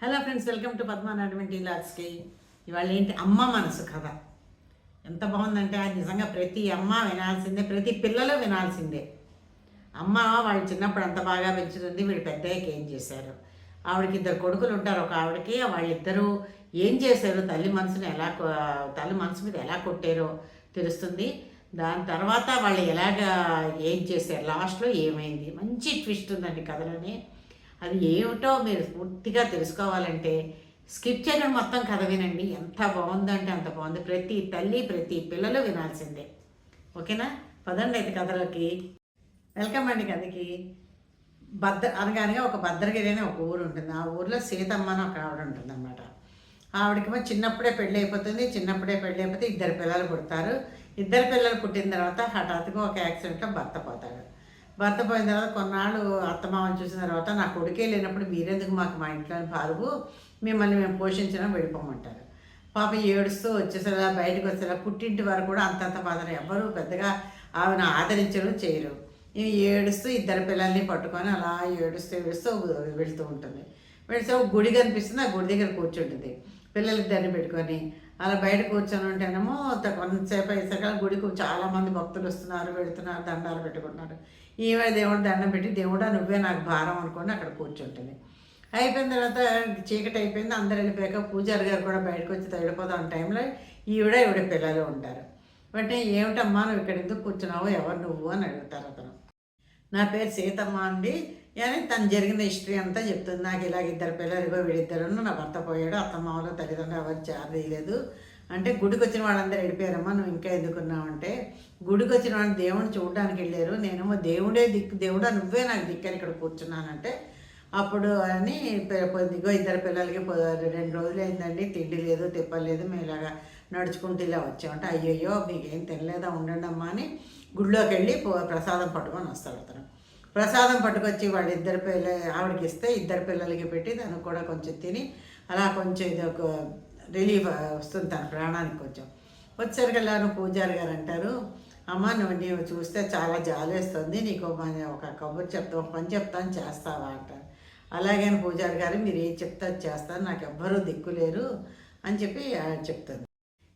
Hello friends welcome to పద్మానాటువంటి లాక్స్కి ఇవాళ ఏంటి అమ్మ మనసు కథ. ఎంత బాగుందంటే అది నిజంగా ప్రతి అమ్మ వినాల్సిందే ప్రతి పిల్లలు వినాల్సిందే. అమ్మ వాళ్ళు చిన్నప్పుడు అంత బాగా పెంచుతుంది వీళ్ళు పెద్దయ్యకి ఏం చేశారు? ఆవిడకి ఇద్దరు కొడుకులు ఉంటారు ఒక ఆవిడకి వాళ్ళిద్దరూ ఏం చేశారు? తల్లి మనసుని ఎలా తల్లి మనసు మీద ఎలా కొట్టారో తెలుస్తుంది. దాని తర్వాత వాళ్ళు ఎలాగ ఏం చేశారు? లాస్ట్లో ఏమైంది? మంచి ట్విస్ట్ ఉందండి కథలోనే. అది ఏమిటో మీరు పూర్తిగా తెలుసుకోవాలంటే స్కిప్ చేయడం మొత్తం కథ వినండి. ఎంత బాగుందంటే అంత బాగుంది. ప్రతి తల్లి ప్రతి పిల్లలు వినాల్సిందే. ఓకేనా? పదండి అయితే కథలోకి. వెల్కమ్ అండి కథకి. భద్ర అనగానే ఒక భద్రగిరి అనే ఒక ఊరు ఉంటుంది. ఆ ఊర్లో సీతమ్మ అని ఒక ఆవిడ ఉంటుందన్నమాట. ఆవిడకి చిన్నప్పుడే పెళ్ళి అయిపోతుంది. చిన్నప్పుడే పెళ్ళి అయిపోతే ఇద్దరు పిల్లలు పుడతారు. ఇద్దరు పిల్లలు పుట్టిన తర్వాత హఠాత్తుగా ఒక యాక్సిడెంట్లో భర్త పోతాడు. భర్త పోయిన తర్వాత కొన్నాళ్ళు అత్తమామని చూసిన తర్వాత నా కొడుకే లేనప్పుడు మీరెందుకు మాకు మా ఇంట్లోని పారువు? మిమ్మల్ని మేము పోషించడం వెళ్ళిపోమంటారు పాప ఏడుస్తూ వచ్చేసరిగా బయటకు వచ్చేలా పుట్టింటి వారు కూడా అంతంత బాధలు ఎవ్వరూ పెద్దగా ఆమెను ఆదరించడం చేయరు. ఇవి ఏడుస్తూ ఇద్దరు పిల్లల్ని పట్టుకొని అలా ఏడుస్తూ ఏడుస్తూ వెళుతూ ఉంటుంది. వెళ్తే ఒక గుడి కనిపిస్తుంది ఆ గుడి దగ్గర కూర్చుంటుంది. పిల్లలిద్దరిని పెట్టుకొని అలా బయట కూర్చొని ఉంటేనేమో కొంతసేపు అయ్యేసరికి గుడికి చాలామంది భక్తులు వస్తున్నారు వెళుతున్నారు దండాలు పెట్టుకుంటున్నారు. ఈమె దేవుడు దండం పెట్టి దేవుడా నువ్వే నాకు భారం అనుకొని అక్కడ కూర్చుంటుంది. అయిపోయిన తర్వాత చీకటి అయిపోయింది అందరు వెళ్ళిపోయాక పూజారి గారు కూడా బయటకు వచ్చి వెళ్ళిపోతాం టైంలో ఈవిడ ఈవిడ పిల్లలు ఉంటారు. వెంటనే ఏమిటమ్మా నువ్వు ఇక్కడ ఎందుకు కూర్చున్నావు? ఎవరు నువ్వు? అని అడుగుతారు అతను. నా పేరు సీతమ్మ అండి. అని తను జరిగిన హిస్టరీ అంతా చెప్తుంది. నాకు ఇలాగ ఇద్దరు పిల్లలు ఇగో వీడిద్దరు నా భర్త పోయాడు. అత్తమామలు తల్లిదండ్రులు ఎవరు చేయలేదు అంటే గుడికి వచ్చిన వాళ్ళందరూ వెళ్ళిపోయారమ్మా నువ్వు ఇంకా ఎందుకున్నావు? అంటే గుడికి వచ్చిన వాళ్ళు దేవుని చూడడానికి వెళ్ళారు. నేను దేవుడే దిక్కు దేవుడా నువ్వే నాకు దిక్కని ఇక్కడ కూర్చున్నానంటే అప్పుడు అని దిగో ఇద్దరు పిల్లలకి రెండు రోజులు అయిందండి. తిండి లేదు తిప్పలేదు మేము ఇలాగా నడుచుకుంటూ ఇలా వచ్చామంటే అయ్యయ్యో మీకేం తినలేదా ఉండండి అమ్మా అని గుడిలోకి వెళ్ళి పో- ప్రసాదం పట్టుకొని వస్తాడు అతను. ప్రసాదం పట్టుకొచ్చి వాళ్ళ ఇద్దరు పిల్ల ఆవిడకి ఇస్తే ఇద్దరు పిల్లలకి పెట్టి తను కూడా కొంచెం తిని అలా కొంచెం ఇది ఒక రిలీఫ్ వస్తుంది తన ప్రాణానికి కొంచెం. వచ్చేసరికల్లా పూజారి గారు అంటారు అమ్మ నువ్వు నీవు చూస్తే చాలా జాలేస్తుంది. నీకు మన- ఒక కబుర్ చెప్తా ఒక పని చెప్తాను చేస్తావా అంటారు. అలాగే అని పూజారి గారు మీరు ఏం చెప్తే చేస్తాను నాకు ఎవ్వరూ దిక్కులేరు అని చెప్పి చెప్తుంది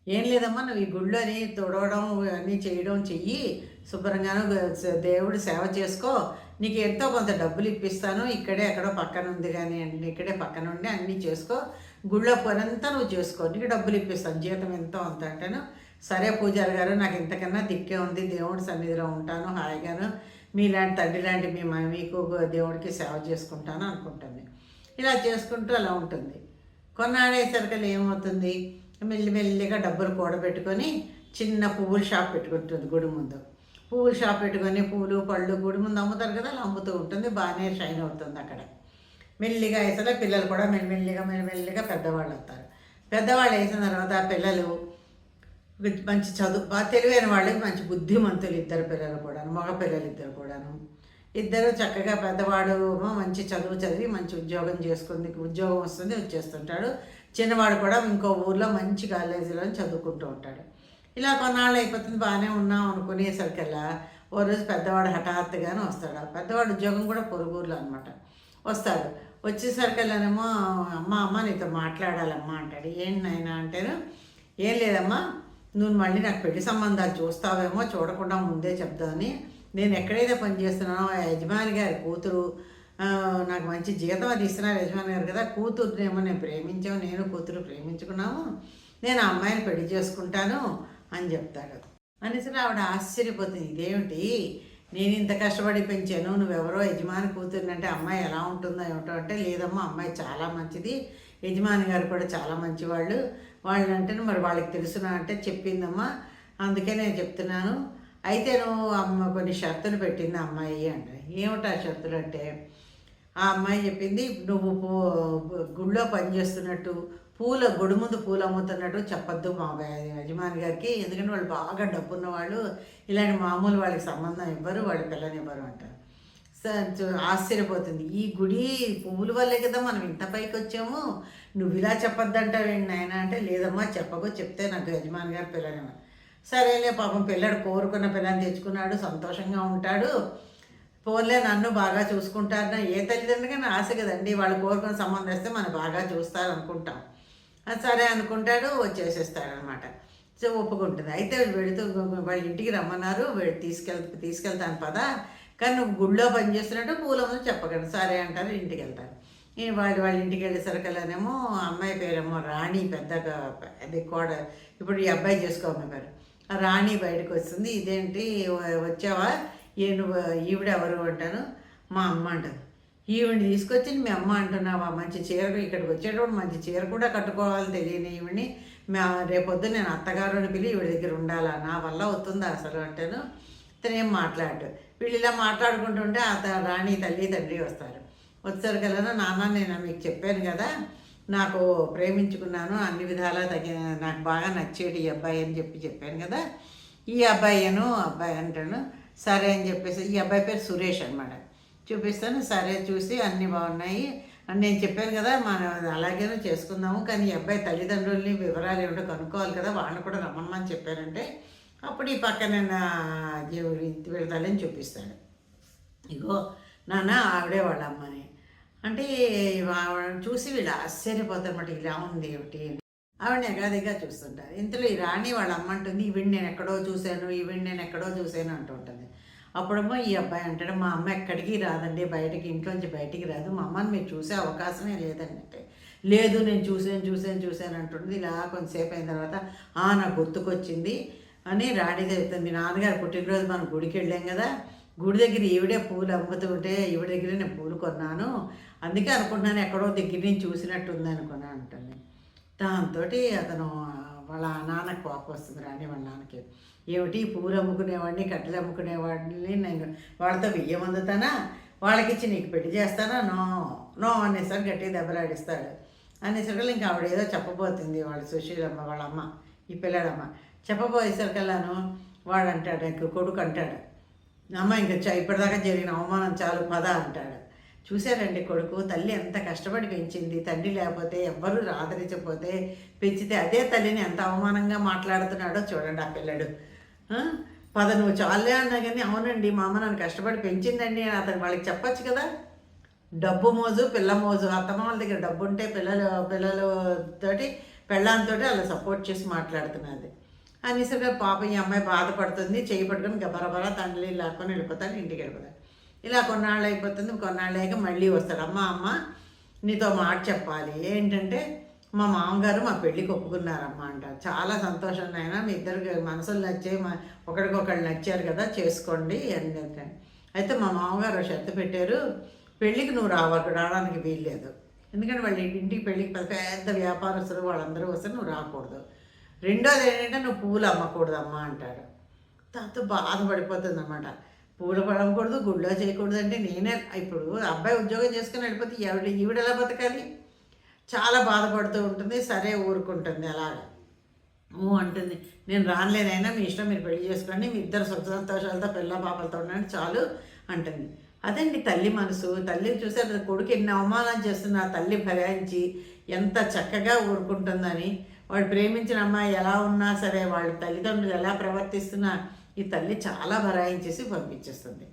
ఏం లేదమ్మా నువ్వు ఈ గుళ్ళోని తుడవడం అన్నీ చేయడం చెయ్యి. శుభ్రంగాను దేవుడు సేవ చేసుకో. నీకు ఎంతో కొంత డబ్బులు ఇప్పిస్తాను. ఇక్కడే ఎక్కడో పక్కన ఉంది కానీ ఇక్కడే పక్కన ఉండి అన్నీ చేసుకో. గుళ్ళో పనంతా నువ్వు చేసుకో. నీకు డబ్బులు ఇప్పిస్తాను. జీతం ఎంతో అంత అంటాను. సరే పూజారి గారు నాకు ఇంతకన్నా దిక్కే ఉంది. దేవుడి సన్నిధిలో ఉంటాను. హాయిగాను మీలాంటి తండ్రి లాంటి మీ మీకు దేవుడికి సేవ చేసుకుంటాను అనుకుంటుంది. ఇలా చేసుకుంటూ అలా ఉంటుంది. కొన్నాడేసరికి ఏమవుతుంది? మెల్లి మెల్లిగా డబ్బులు కూడబెట్టుకొని చిన్న పువ్వుల షాప్ పెట్టుకుంటుంది గుడి ముందు. పువ్వుల షాప్ పెట్టుకొని పూలు పళ్ళు గుడి ముందు అమ్ముతారు కదా అలా అమ్ముతూ ఉంటుంది. బాగానే షైన్ అవుతుంది అక్కడ. మెల్లిగా వేసిన పిల్లలు కూడా మెల్లిమెల్లిగా మెల్లిమెల్లిగా పెద్దవాళ్ళు అవుతారు పెద్దవాళ్ళు వేసిన తర్వాత ఆ పిల్లలు మంచి చదువు బాగా తెలివైన వాళ్ళకి మంచి బుద్ధిమంతులు ఇద్దరు పిల్లలు కూడాను మగ పిల్లలు ఇద్దరు కూడాను. ఇద్దరు చక్కగా పెద్దవాడు మంచి చదువు చదివి మంచి ఉద్యోగం చేసుకుంది ఉద్యోగం వస్తుంది వచ్చేస్తుంటాడు. చిన్నవాడు కూడా ఇంకో ఊర్లో మంచి కాలేజీలో చదువుకుంటూ ఉంటాడు. ఇలా కొన్నాళ్ళు అయిపోతుంది బాగానే ఉన్నాం అనుకునేసరికల్లా ఓ రోజు పెద్దవాడు హఠాత్తుగానే వస్తాడు. పెద్దవాడు ఉద్యోగం కూడా పొరుగురులో అనమాట వస్తాడు. వచ్చేసరికల్లానేమో అమ్మ అమ్మ నీతో మాట్లాడాలమ్మా అంటాడు. ఏంటి నాయన? అంటారు ఏం లేదమ్మా నువ్వు మళ్ళీ నాకు పెళ్ళి సంబంధాలు చూస్తావేమో చూడకుండా ముందే చెప్తామని నేను ఎక్కడైతే పనిచేస్తున్నానో ఆ యజమాని గారి కూతురు నాకు మంచి జీతం అది ఇస్తున్నారు యజమాని గారు కదా కూతురునేమో నేను ప్రేమించాము నేను కూతురు ప్రేమించుకున్నాము నేను ఆ అమ్మాయిని పెళ్ళి చేసుకుంటాను అని చెప్తాడు. అనేసి ఆవిడ ఆశ్చర్యపోతుంది ఇదేమిటి? నేను ఇంత కష్టపడి పెంచాను నువ్వెవరో యజమాని కూతుర్ని అంటే అమ్మాయి ఎలా ఉంటుందో ఏమిటో అంటే లేదమ్మా అమ్మాయి చాలా మంచిది యజమాని గారు కూడా చాలా మంచివాళ్ళు వాళ్ళని అంటే మరి వాళ్ళకి తెలుసునా అంటే చెప్పిందమ్మా. అందుకే నేను చెప్తున్నాను. అయితే నువ్వు అమ్మ కొన్ని షరతులు పెట్టింది అమ్మాయి అంట. ఏమిటా షరతులు అంటే ఆ అమ్మాయి చెప్పింది నువ్వు పూ- గుళ్ళో పనిచేస్తున్నట్టు పూల గుడి ముందు పూలు అమ్ముతున్నట్టు చెప్పొద్దు మా యజమాని గారికి. ఎందుకంటే వాళ్ళు బాగా డబ్బున్న వాళ్ళు ఇలాంటి మామూలు వాళ్ళకి సంబంధం ఇవ్వరు వాళ్ళ పిల్లనివ్వరు అంటారు ఆశ్చర్యపోతుంది. ఈ గుడి పువ్వుల వల్లే కదా మనం ఇంత పైకి వచ్చాము. నువ్వు ఇలా చెప్పొద్దంటావేంటి నాయన అంటే లేదమ్మా చెప్పకో చెప్తే నాకు యజమాని గారు పిల్లనివ్వరు సరేలే పాపం పిల్లడు కోరుకున్న పిల్లని తెచ్చుకున్నాడు సంతోషంగా ఉంటాడు. పోన్లే నన్ను బాగా చూసుకుంటారు ఏ తల్లిదండ్రులకైనా ఆశ కదండి? వాళ్ళు కోరుకున్న సంబంధం వస్తే మనం బాగా చూస్తారు అనుకుంటాం అది సరే అనుకుంటాడు వచ్చేసేస్తాడనమాట. సో ఒప్పుకుంటుంది. అయితే వెళుతూ వాళ్ళ ఇంటికి రమ్మన్నారు. వెళ్ తీసుకెళ్ తీసుకెళ్తాను పదా. కానీ నువ్వు గుళ్ళో పనిచేస్తున్నట్టు పూల పూలమ్మని చెప్పకండి. సరే అంటారు ఇంటికి వెళ్తారు. నేను వాళ్ళు వాళ్ళ ఇంటికి వెళ్ళేసరికల్లానేమో అమ్మాయి పేరేమో రాణి పెద్దగా అది కోడ. ఇప్పుడు ఈ అబ్బాయి చేసుకోమ్మ పేరు ఆ రాణి బయటకు వస్తుంది ఇదేంటి? వచ్చావా? ఏ నువ్వు ఈవిడ ఎవరు? అంటాను మా అమ్మ అంటాను ఈవిని తీసుకొచ్చి మీ అమ్మ అంటున్నావా? మంచి చీర ఇక్కడికి వచ్చేటప్పుడు మంచి చీర కూడా కట్టుకోవాలి తెలియని ఈవిని మా రేపొద్దు నేను అత్తగారుని పిలి ఈవిడ దగ్గర ఉండాలా? నా వల్ల అవుతుందా అసలు? అంటాను. ఇతనేం మాట్లాడు వీళ్ళు ఇలా మాట్లాడుకుంటుంటే ఆ రాణి తల్లి తండ్రి వస్తారు. వచ్చారు కదా నాన్న నేను మీకు చెప్పాను కదా నాకు ప్రేమించుకున్నాను అన్ని విధాలా తగిన నాకు బాగా నచ్చేటి ఈ అబ్బాయి అని చెప్పి చెప్పాను కదా ఈ అబ్బాయిను అబ్బాయి అంటాను సరే అని చెప్పేసి ఈ అబ్బాయి పేరు సురేష్ అనమాట చూపిస్తాను సరే చూసి అన్నీ బాగున్నాయి. అని నేను చెప్పాను కదా మనం అలాగేనో చేసుకుందాము కానీ ఈ అబ్బాయి తల్లిదండ్రుల్ని వివరాలు ఏమిటో కనుక్కోవాలి కదా వాళ్ళని కూడా రమ్మని చెప్పారంటే అప్పుడు ఈ పక్కన నా వీళ్ళ తల్లిని చూపిస్తాడు. ఇగో నాన్న ఆవిడే వాళ్ళ అమ్మని. అంటే ఆవిడని చూసి వీళ్ళు ఆశ్చర్యపోతారన్నమాట ఇలా ఉంది ఏమిటి అని. ఆవిడని ఎగాదిగా చూస్తుంటారు. ఇంతలో ఈ రాణి వాళ్ళ అమ్మ అంటుంది ఈవిడ నేను ఎక్కడో చూశాను ఈవిడ నేను ఎక్కడో చూశాను అంటుంటుంది అప్పుడేమో ఈ అబ్బాయి అంటాడు మా అమ్మ ఎక్కడికి రాదండి బయటకి ఇంట్లోంచి బయటికి రాదు మా అమ్మని మీరు చూసే అవకాశమే లేదండి అంటే లేదు నేను చూసాను చూసాను చూసాను అంటుంది ఇలా కొంతసేపు అయిన తర్వాత ఆ నాకు గుర్తుకొచ్చింది అని రాణి చెప్తుంది మీ నాన్నగారు పుట్టినరోజు మనం గుడికి వెళ్ళాం కదా గుడి దగ్గర ఈవిడే పూలు అమ్ముతుంటే ఈవిడ దగ్గర నేను పూలు కొన్నాను. అందుకే అనుకుంటున్నాను ఎక్కడో దగ్గర నుంచి చూసినట్టుంది అనుకున్నాను అంటుంది. దాంతో అతను వాళ్ళ నాన్న కోపం వస్తుంది రాని వాళ్ళ నాన్నకి. ఏమిటి పూలు అమ్ముకునేవాడిని కట్టెలు అమ్ముకునేవాడిని నేను వాళ్ళతో బియ్యం అందుతానా వాళ్ళకి ఇచ్చి నీకు పెళ్ళి చేస్తానా? నో నో అనేసరికి గట్టిగా దెబ్బలాడిస్తాడు. అనేసరికి ఇంకా ఆవిడ ఏదో చెప్పబోతుంది వాళ్ళ సుశీలమ్మ వాళ్ళ అమ్మ ఈ పిల్లడమ్మ. చెప్పబోయేసరికల్లాను వాడు అంటాడు ఇంక కొడుకు అంటాడు. అమ్మ ఇంక ఇప్పటిదాకా జరిగిన అవమానం చాలు పద అంటాడు. చూశారండి కొడుకు తల్లి ఎంత కష్టపడి పెంచింది తండ్రి లేకపోతే ఎవ్వరూ ఆదరించకపోతే పెంచితే అదే తల్లిని ఎంత అవమానంగా మాట్లాడుతున్నాడో చూడండి ఆ పిల్లడు. పద నువ్వు చాలే అన్నా కానీ అవునండి మా అమ్మ నన్ను కష్టపడి పెంచిందండి అని అతను వాళ్ళకి చెప్పొచ్చు కదా. డబ్బు మోజు పిల్ల మోజు అత్తమ్మ వాళ్ళ దగ్గర డబ్బు ఉంటే పిల్లలు పిల్లలతోటి పెళ్ళాంతో అలా సపోర్ట్ చేసి మాట్లాడుతున్నది. అనేసరిగా పాప ఈ అమ్మాయి బాధపడుతుంది చేయి పట్టుకొని గబరబరా తండ్రి లాక్కొని వెళ్ళిపోతాను ఇంటికి వెళ్ళిపోతాను ఇలా కొన్నాళ్ళు అయిపోతుంది కొన్నాళ్ళు అయ్యాక మళ్ళీ వస్తాడు. అమ్మ అమ్మ నీతో మాట చెప్పాలి. ఏంటంటే మా మామగారు మా పెళ్ళికి ఒప్పుకున్నారమ్మా అంటారు చాలా సంతోషం నాయన. మీ ఇద్దరు మనసులు నచ్చే మా ఒకరికొకళ్ళు నచ్చారు కదా చేసుకోండి అని అయితే మా మామగారు శ్రద్ధ పెట్టారు. పెళ్ళికి నువ్వు రావ రావడానికి వీల్లేదు. ఎందుకంటే వాళ్ళ ఇంటికి పెళ్ళికి పెద్ద వ్యాపారస్తులు వాళ్ళందరూ వస్తే నువ్వు రాకూడదు. రెండోది ఏంటంటే నువ్వు పూలు అమ్మకూడదమ్మా అంటాడు. దాంతో బాధపడిపోతుంది అనమాట పూలు పడకూడదు గుళ్ళో చేయకూడదు అంటే నేనే ఇప్పుడు అబ్బాయి ఉద్యోగం చేసుకుని వెళ్ళిపోతే ఎవడ ఈవిడ ఎలా బతకాలి? చాలా బాధపడుతూ ఉంటుంది సరే ఊరుకుంటుంది అలాగా. అంటుంది నేను రానులేనైనా మీ ఇష్టం మీరు పెళ్ళి చేసుకోండి మీ ఇద్దరు సుఖ సంతోషాలతో పిల్ల పాపలతో ఉండండి చాలు అంటుంది. అదండి తల్లి మనసు. తల్లి చూసారు కొడుకు ఎన్ని అవమానాలు చేస్తున్నా తల్లి భరించి ఎంత చక్కగా ఊరుకుంటుందని. వాడు ప్రేమించిన అమ్మాయి ఎలా ఉన్నా సరే వాళ్ళ తల్లిదండ్రులు ఎలా ప్రవర్తిస్తున్నా ఈ తల్లి చాలా భరాయించేసి పంపించేస్తుంది.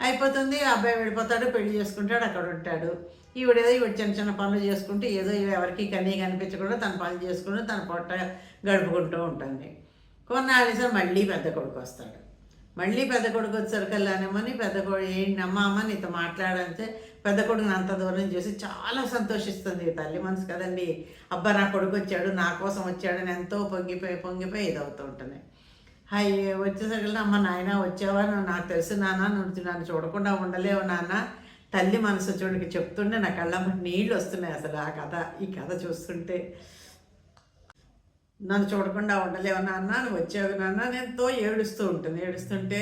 అయిపోతుంది అబ్బాయి వెళ్ళిపోతాడు పెళ్ళి చేసుకుంటాడు అక్కడ ఉంటాడు. ఈవిడేదో ఈవిడ చిన్న చిన్న పనులు చేసుకుంటూ ఏదో ఎవరికి కనీ కనిపించకుండా తన పనులు చేసుకుంటూ తన పొట్ట గడుపుకుంటూ ఉంటుంది. కొన్నాళ్ళు సార్ మళ్ళీ పెద్ద కొడుకు వస్తాడు. మళ్ళీ పెద్ద కొడుకు వచ్చేసరికల్లానేమని పెద్ద కొడుకు ఏంటి అమ్మ నీతో మాట్లాడంటే పెద్ద కొడుకుని అంత దూరం చూసి చాలా సంతోషిస్తుంది తల్లి మనసు కదండి. అబ్బా నా కొడుకు వచ్చాడు నా కోసం వచ్చాడని ఎంతో పొంగిపోయి పొంగిపోయి ఇదవుతూ ఉంటుంది. హాయ్ వచ్చేసరికి అమ్మ నాయన వచ్చావా? నువ్వు నాకు తెలుసు నాన్న నువ్వు నన్ను చూడకుండా ఉండలేవు నాన్న. తల్లి మనసు చూడకి చెప్తుంటే నా కళ్ళమ్మ నీళ్ళు వస్తున్నాయి అసలు ఆ కథ ఈ కథ చూస్తుంటే. నన్ను చూడకుండా ఉండలేవు నాన్న నువ్వు వచ్చావు నాన్న నేను ఎంతో ఏడుస్తూ ఉంటుంది ఏడుస్తుంటే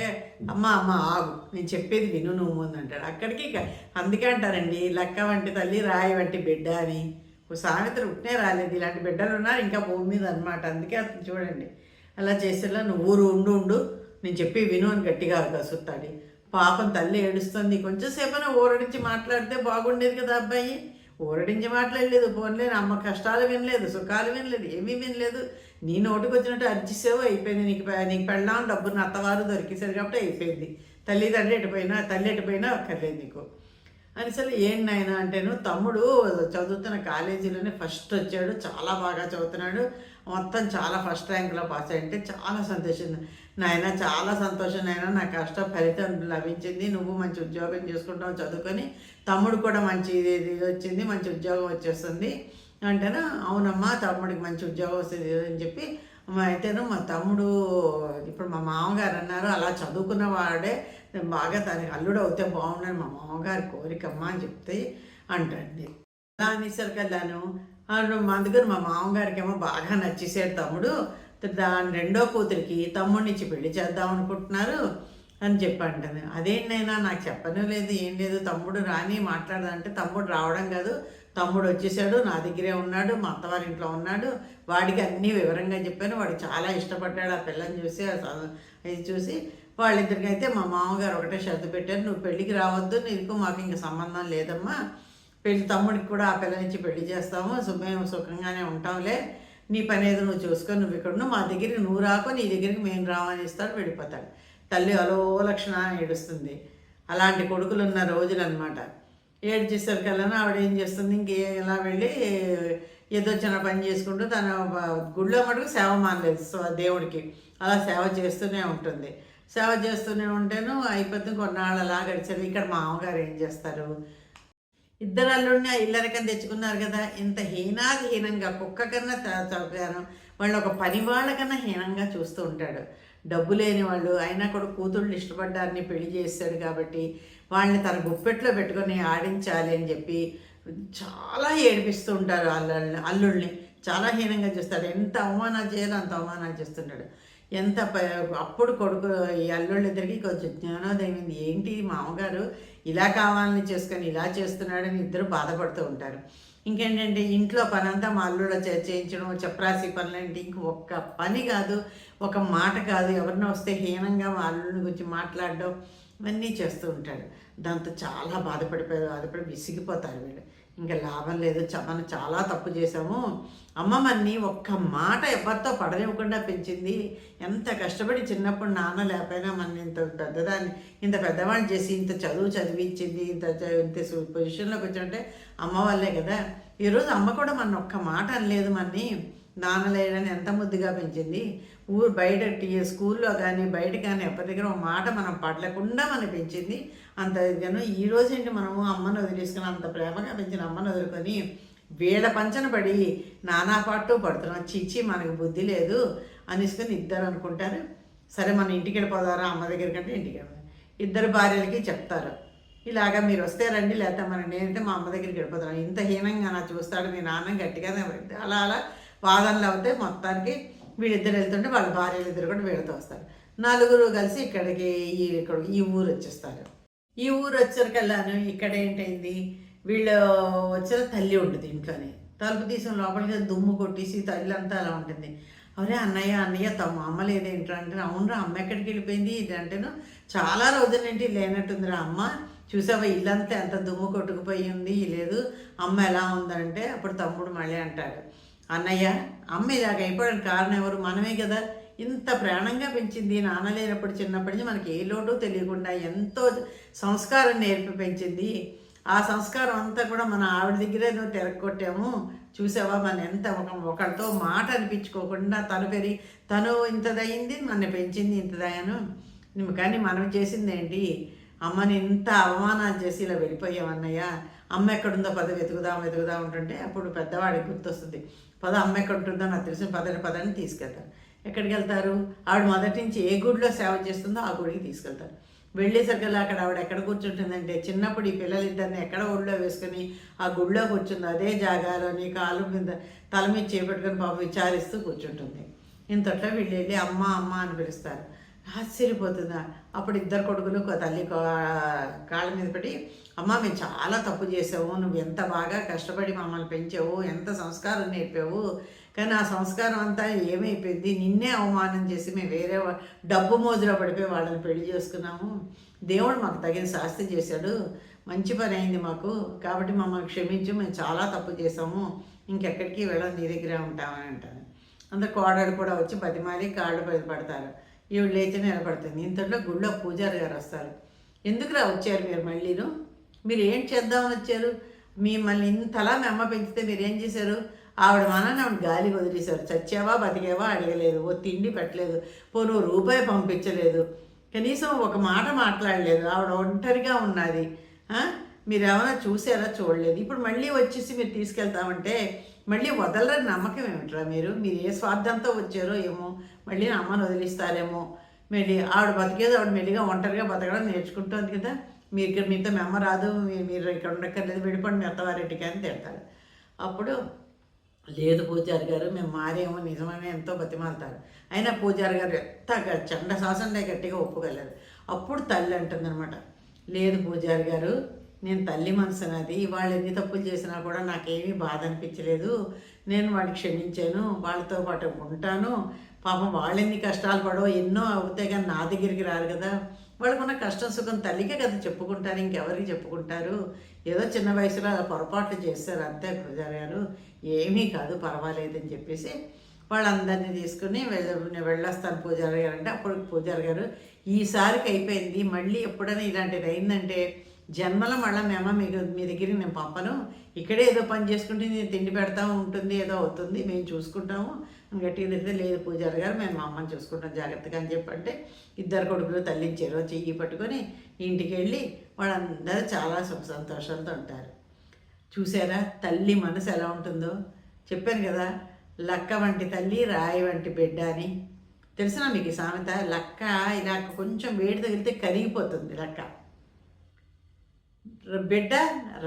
అమ్మ అమ్మ ఆగు నేను చెప్పేది విను నువ్వు అని అంటాడు. అక్కడికి అందుకే అంటారండి లక్క వంటి తల్లి రాయి వంటి బిడ్డ అని. ఒక సామెతలు ఉట్నే రాలేదు ఇలాంటి బిడ్డలు ఉన్నారు ఇంకా భూమి మీద అనమాట అందుకే అతను చూడండి అలా చేసేలా నువ్వు ఊరు ఉండు ఉండు నేను చెప్పి విను అని గట్టిగా కసుతాడు పాపం తల్లి ఏడుస్తుంది కొంచెం సేపైనా ఊరడించి మాట్లాడితే బాగుండేది కదా అబ్బాయి. ఊరడించి మాట్లాడలేదు పోన్లే అమ్మ కష్టాలు వినలేదు సుఖాలు వినలేదు ఏమీ వినలేదు. నీ నోటికి వచ్చినట్టు అర్జిసేవో అయిపోయింది నీకు నీకు పెళ్ళాం డబ్బున్న అత్తవారు దొరికేసారు కాబట్టి అయిపోయింది. తల్లిదండ్రి ఎటుపోయినా తల్లి ఎటుపోయినా అక్కర్లేదు నీకు. అని సరే ఏంటి నాయన? అంటేను తమ్ముడు చదువుతున్న కాలేజీలోనే ఫస్ట్ వచ్చాడు చాలా బాగా చదువుతున్నాడు. మొత్తం చాలా ఫస్ట్ ర్యాంక్లో పాస్ అయ్యంటే చాలా సంతోషం. నాయన చాలా సంతోషం నాయన. నా కష్టం ఫలితం లభించింది. నువ్వు మంచి ఉద్యోగం చేసుకుంటావు చదువుకొని తమ్ముడు కూడా మంచి ఇది ఇది వచ్చింది మంచి ఉద్యోగం వచ్చేస్తుంది అంటేనా? అవునమ్మా తమ్ముడికి మంచి ఉద్యోగం వస్తుంది అని చెప్పి అయితేను మా తమ్ముడు ఇప్పుడు మా మామగారు అన్నారు అలా చదువుకున్న వాడే బాగా తన అల్లుడు అవుతే బాగున్నాను మా మామగారి కోరికమ్మా అని చెప్తే అంటండి. అలా అనేసరికి వెళ్ళాను అందుకని మా మామగారికి ఏమో బాగా నచ్చేసాడు తమ్ముడు. దాని రెండో కూతురికి తమ్ముడినిచ్చి పెళ్ళి చేద్దాం అనుకుంటున్నారు అని చెప్పి అదేంటైనా నాకు చెప్పను లేదు ఏం లేదు తమ్ముడు రాని మాట్లాడదంటే తమ్ముడు రావడం కాదు. తమ్ముడు వచ్చేసాడు నా దగ్గరే ఉన్నాడు మా అత్తవారి ఇంట్లో ఉన్నాడు. వాడికి అన్నీ వివరంగా చెప్పాను. వాడు చాలా ఇష్టపడ్డాడు ఆ పిల్లని చూసి ఇది చూసి. వాళ్ళిద్దరికి అయితే మా మామగారు ఒకటే షరతు పెట్టారు. నువ్వు పెళ్ళికి రావద్దు నీకు మాకు ఇంక సంబంధం లేదమ్మా. పెళ్ళి తమ్ముడికి కూడా ఆ పిల్లనిచ్చి పెళ్ళి చేస్తాము. సో మేము సుఖంగానే ఉంటాంలే నీ పని ఏదో నువ్వు చూసుకొని నువ్వు ఇక్కడ మా దగ్గరికి నువ్వు రాకు నీ దగ్గరికి మేము రావని ఇస్తాడు వెళ్ళిపోతాడు. తల్లి అలో లక్షణ అని ఏడుస్తుంది. అలాంటి కొడుకులు ఉన్న రోజులు అనమాట ఏడ్చేసరికల్లా ఆవిడ ఏం చేస్తుంది ఇంకే ఇలా వెళ్ళి ఏదో చిన్న పని చేసుకుంటూ తన గుళ్ళో మటుకు సేవ మానలేదు సో దేవుడికి. అలా సేవ చేస్తూనే ఉంటుంది. సేవ చేస్తూనే ఉంటేను అయిపోతుంది కొన్నాళ్ళు అలా గడిచారు ఇక్కడ మా అమ్మగారు ఏం చేస్తారు? ఇద్దరు అల్లుడిని ఆ తెచ్చుకున్నారు కదా. ఇంత హీనాది హీనంగా కుక్క కన్నా త- వాళ్ళు ఒక పని వాళ్ళకన్నా హీనంగా చూస్తూ ఉంటాడు. డబ్బు లేని వాళ్ళు అయినా కూడా కూతుళ్ళు ఇష్టపడ్డారని పెళ్ళి చేస్తాడు కాబట్టి వాళ్ళని తన గుప్పెట్లో పెట్టుకొని ఆడించాలి అని చెప్పి చాలా ఏడిపిస్తూ ఉంటారు అల్లుల్ని అల్లుళ్ళని. చాలా హీనంగా చూస్తాడు ఎంత అవమానాలు చేయాలో అంత అవమానాలు చేస్తుంటాడు. ఎంత ప- అప్పుడు కొడుకు ఈ అల్లుళ్ళిద్దరికి కొంచెం జ్ఞానోదయం ఏంటి మామగారు ఇలా కావాలని చేసుకొని ఇలా చేస్తున్నాడని ఇద్దరు బాధపడుతూ ఉంటారు. ఇంకేంటంటే ఇంట్లో పనంతా మా అల్లుళ్ళ చేయించడం చప్రాసి పనులంటే ఇంక ఒక్క పని కాదు ఒక మాట కాదు. ఎవరినో వస్తే హీనంగా మా అల్లుడిని గురించి మాట్లాడడం ఇవన్నీ చేస్తూ ఉంటాడు దాంతో చాలా బాధపడిపోయి బాధపడి విసిగిపోతారు వీళ్ళు. ఇంకా లాభం లేదు. చ- మనం చాలా తప్పు చేసాము. అమ్మ మన్ని ఒక్క మాట ఎవరితో పడనివ్వకుండా పెంచింది. ఎంత కష్టపడి చిన్నప్పుడు నాన్న లేకపోయినా మన ఇంత పెద్దదాన్ని ఇంత పెద్దవాడిని చేసి ఇంత చదువు చదివించింది ఇంత ఇంత సు- పొజిషన్లోకి వచ్చామంటే అమ్మ వల్లే కదా. ఈరోజు అమ్మ కూడా మన ఒక్క మాట అనలేదు మన్ని. నాన్న ఎంత ముద్దుగా పెంచింది. ఊరు బయట స్కూల్లో కానీ బయట కానీ ఎవరి దగ్గర ఒక మాట మనం పడలేకుండా మనం పెంచింది. అంత ఇదిగాను. ఈ రోజు ఏంటి మనము అమ్మను వదిలేసుకుని అంత ప్రేమగా పెంచిన అమ్మను వదులుకొని వీళ్ళ పంచన పడి నానా పాటు పడుతున్నాం. చిచ్చి మనకు బుద్ధి లేదు అనేసుకొని ఇద్దరు అనుకుంటారు. సరే మన ఇంటికి వెళ్ళిపోదారా అమ్మ దగ్గర కంటే ఇంటికి వెళ్దాం ఇద్దరు భార్యలకి చెప్తారు. ఇలాగా మీరు వస్తే రండి లేకపోతే మనం నేనైతే మా అమ్మ దగ్గరికి వెళ్ళిపోతాను. ఇంత హీనంగా నా చూస్తాడు మీ నాన్న గట్టిగా అలా అలా వాదనలు అవుతాయి మొత్తానికి వీళ్ళిద్దరు వెళ్తుంటే వాళ్ళ భార్యలు ఇద్దరు కూడా వీళ్ళతో వస్తారు. నలుగురు కలిసి ఇక్కడికి ఈ ఇక్కడ ఈ ఊరు వచ్చేస్తారు. ఈ ఊరు వచ్చరికల్లాను ఇక్కడ ఏంటైంది? వీళ్ళు వచ్చిన తల్లి ఉంటుంది ఇంట్లోనే. తలుపు తీసిన లోపలికి దుమ్ము కొట్టేసి తల్లి అంతా అలా ఉంటుంది. అవరే అన్నయ్య అన్నయ్య తమ అమ్మ లేదేంట్రా? అంటే అవునరా అమ్మ ఎక్కడికి వెళ్ళిపోయింది? ఇది అంటేను చాలా రోజుల నుండి లేనట్టుందిరా అమ్మ. చూసావా ఇల్లంతా ఎంత దుమ్ము కొట్టుకుపోయి ఉంది. లేదు అమ్మ ఎలా ఉందంటే అప్పుడు తమ్ముడు మళ్ళీ అంటాడు. అన్నయ్య అమ్మ ఇలాగ అయిపోవడానికి కారణం ఎవరు? మనమే కదా. ఇంత ప్రాణంగా పెంచింది నాన్న లేనప్పుడు చిన్నప్పటి నుంచి మనకి ఏ లోటు తెలియకుండా ఎంతో సంస్కారం నేర్పి పెంచింది. ఆ సంస్కారం అంతా కూడా మన ఆవిడ దగ్గరే నువ్వు తిరగొట్టాము చూసావా? మన ఎంత ఒక ఒకరితో మాట అనిపించుకోకుండా తను పెరిగి తను ఇంతదయింది నన్ను పెంచింది ఇంతదయ్యాను. కానీ మనం చేసింది ఏంటి? అమ్మని ఇంత అవమానాలు చేసి ఇలా వెళ్ళిపోయామన్నయ్య అమ్మ ఎక్కడుందో పద వెతుకుదాం వెతుకుదాం ఉంటుంటే అప్పుడు పెద్దవాడికి గుర్తొస్తుంది. పద అమ్మ ఎక్కడ ఉంటుందో నాకు తెలిసిన పదని పదని తీసుకెళ్తారు. ఎక్కడికి వెళ్తారు? ఆవిడ మొదటి నుంచి ఏ గుడిలో సేవ చేస్తుందో ఆ గుడికి తీసుకెళ్తారు. వెళ్ళేసరికల్లా అక్కడ ఆవిడ ఎక్కడ కూర్చుంటుందంటే చిన్నప్పుడు ఈ పిల్లలిద్దరిని ఎక్కడ ఒళ్ళో వేసుకుని ఆ గుడిలో కూర్చుంది. అదే జాగాలోని కాలు మీద తల మీద చేపట్టుకొని పాప విచారిస్తూ కూర్చుంటుంది. ఇంతట్లో వీళ్ళు వెళ్ళి అమ్మ అమ్మ అని పిలుస్తారు. ఆశ్చర్యపోతుందా? అప్పుడు ఇద్దరు కొడుకులు ఒక తల్లి కా- కాళ్ళ మీద పడి అమ్మ మేము చాలా తప్పు చేసావు నువ్వు ఎంత బాగా కష్టపడి మమ్మల్ని పెంచావు. ఎంత సంస్కారం నేర్పావు. కానీ ఆ సంస్కారం అంతా ఏమైపోయింది? నిన్నే అవమానం చేసి మేము వేరే డబ్బు మోజులో పడిపోయి వాళ్ళని పెళ్ళి చేసుకున్నాము. దేవుడు మాకు తగిన శాస్తి చేశాడు. మంచి పని అయింది మాకు. కాబట్టి మమ్మల్ని క్షమించు. మేము చాలా తప్పు చేసాము ఇంకెక్కడికి వెళ్ళం? నీ దగ్గరే ఉంటామని అంటారు. అందరు కోడలు కూడా వచ్చి బతిమాలి కాళ్ళు పడతారు. ఈవిడ లేచి నిలబడుతుంది. ఇంతలో గుళ్ళో పూజారి గారు వస్తారు. ఎందుకురా వచ్చారు మీరు మళ్ళీను? మీరు ఏం చేద్దామని వచ్చారు? మిమ్మల్ని ఇంతలా మీ అమ్మ పెంచితే మీరు ఏం చేశారు? ఆవిడ మనని ఆవిడ గాలి వదిలేశారు. చచ్చావా బతికేవా అడగలేదు. ఓ తిండి పెట్టలేదు. పోను రూపాయి పంపించలేదు. కనీసం ఒక మాట మాట్లాడలేదు. ఆవిడ ఒంటరిగా ఉన్నది. మీరు ఏమైనా చూసారా చూడలేదు. ఇప్పుడు మళ్ళీ వచ్చేసి మీరు తీసుకెళ్తామంటే మళ్ళీ వదలరని నమ్మకం ఏమిట్రా మీరు? మీరు ఏ స్వార్థంతో వచ్చారో ఏమో మళ్ళీ నా అమ్మని వదిలిస్తారేమో. మళ్ళీ ఆవిడ బతికేది ఆవిడ మెల్లిగా ఒంటరిగా బతకడం నేర్చుకుంటుంది కదా. మీరు ఇక్కడ మీతో మెమ్మ రాదు. మీరు ఇక్కడ ఉండక్కర్లేదు. వెళ్ళిపోండి మీ అత్తవారింటికి అని తిడతారు. అప్పుడు లేదు పూజారి గారు మేము మారేమో నిజమని ఎంతో బతిమాలుతారు. అయినా పూజారి గారు ఎంత గ- చండ శాసనలే గట్టిగా ఒప్పుకోలేదు. అప్పుడు తల్లి అంటుందన్నమాట లేదు పూజారి గారు నేను తల్లి మనసు నాది వాళ్ళు ఎన్ని తప్పులు చేసినా కూడా నాకేమీ బాధ అనిపించలేదు. నేను వాడిని క్షమించాను. వాళ్ళతో పాటు ఉంటాను. పాపం వాళ్ళు ఎన్ని కష్టాలు పడో ఎన్నో అవుతాయి కానీ నా దగ్గరికి రారు కదా. వాళ్ళకున్న కష్టం సుఖం తల్లికే కదా చెప్పుకుంటారు. ఇంకెవరికి చెప్పుకుంటారు? ఏదో చిన్న వయసులో అలా పొరపాట్లు చేస్తారు అంతే పూజారి గారు. ఏమీ కాదు పర్వాలేదని చెప్పేసి వాళ్ళందరినీ తీసుకుని వెళ్ళ నేను వెళ్ళొస్తాను పూజారి గారు అంటే అప్పుడు పూజారి గారు ఈసారికి అయిపోయింది. మళ్ళీ ఎప్పుడైనా ఇలాంటిది అయిందంటే జన్మల మళ్ళీ మేమ మీకు మీ దగ్గరికి నేను పంపను. ఇక్కడే ఏదో పని చేసుకుంటే నేను తిండి పెడతా ఉంటుంది ఏదో అవుతుంది మేము చూసుకుంటాము. అని గట్టిగా తిరిగితే లేదు పూజారి గారు మేము మా అమ్మని చూసుకుంటాం జాగ్రత్తగా అని చెప్పంటే ఇద్దరు కొడుకులు తల్లించారు చెయ్యి పట్టుకొని ఇంటికి వెళ్ళి వాళ్ళందరూ చాలా సుఖ సంతోషాలతో ఉంటారు. చూసారా? తల్లి మనసు ఎలా ఉంటుందో? చెప్పాను కదా లక్క వంటి తల్లి రాయి వంటి బిడ్డ అని. తెలిసిన మీకు సామెత? లక్క ఇలా కొంచెం వేడి తగిలితే కరిగిపోతుంది లక్క. బిడ్డ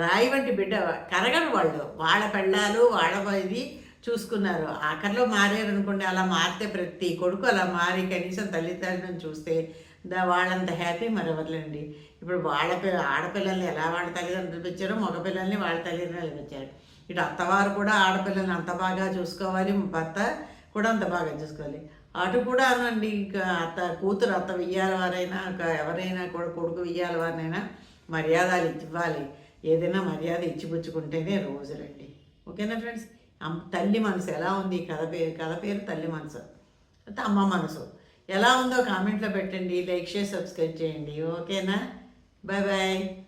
రాయి వంటి బిడ్డ కరగరు వాళ్ళు. వాళ్ళ పెళ్ళాలు వాళ్ళ ఇది చూసుకున్నారు. ఆఖరిలో మారారు అనుకోండి అలా మారితే ప్రతి కొడుకు అలా మారి కనీసం తల్లిదండ్రులను చూస్తే వాళ్ళంత హ్యాపీ మరెవరులేండి? ఇప్పుడు వాళ్ళ పిల్ల ఆడపిల్లల్ని ఎలా వాళ్ళ తల్లిదండ్రులు పెంచారో మగపిల్లల్ని వాళ్ళ తల్లిదండ్రులు పెంచారు? ఇటు అత్తవారు కూడా ఆడపిల్లల్ని అంత బాగా చూసుకోవాలి భర్త కూడా అంత బాగా చూసుకోవాలి. అటు కూడా అనండి ఇంకా అత్త కూతురు అత్త వెయ్యాల వారైనా ఎవరైనా కూడా కొడుకు వెయ్యాల వారినైనా మర్యాదలు ఇవ్వాలి. ఏదైనా మర్యాద ఇచ్చిపుచ్చుకుంటేనే రోజులండి ఓకేనా ఫ్రెండ్స్? తల్లి మనసు ఎలా ఉంది? కథ పేరు కథ పేరు తల్లి మనసు. అంటే అమ్మ మనసు. ఎలా ఉందో కామెంట్లో పెట్టండి. లైక్ చేసి సబ్స్క్రైబ్ చేయండి. ఓకేనా? Bye bye.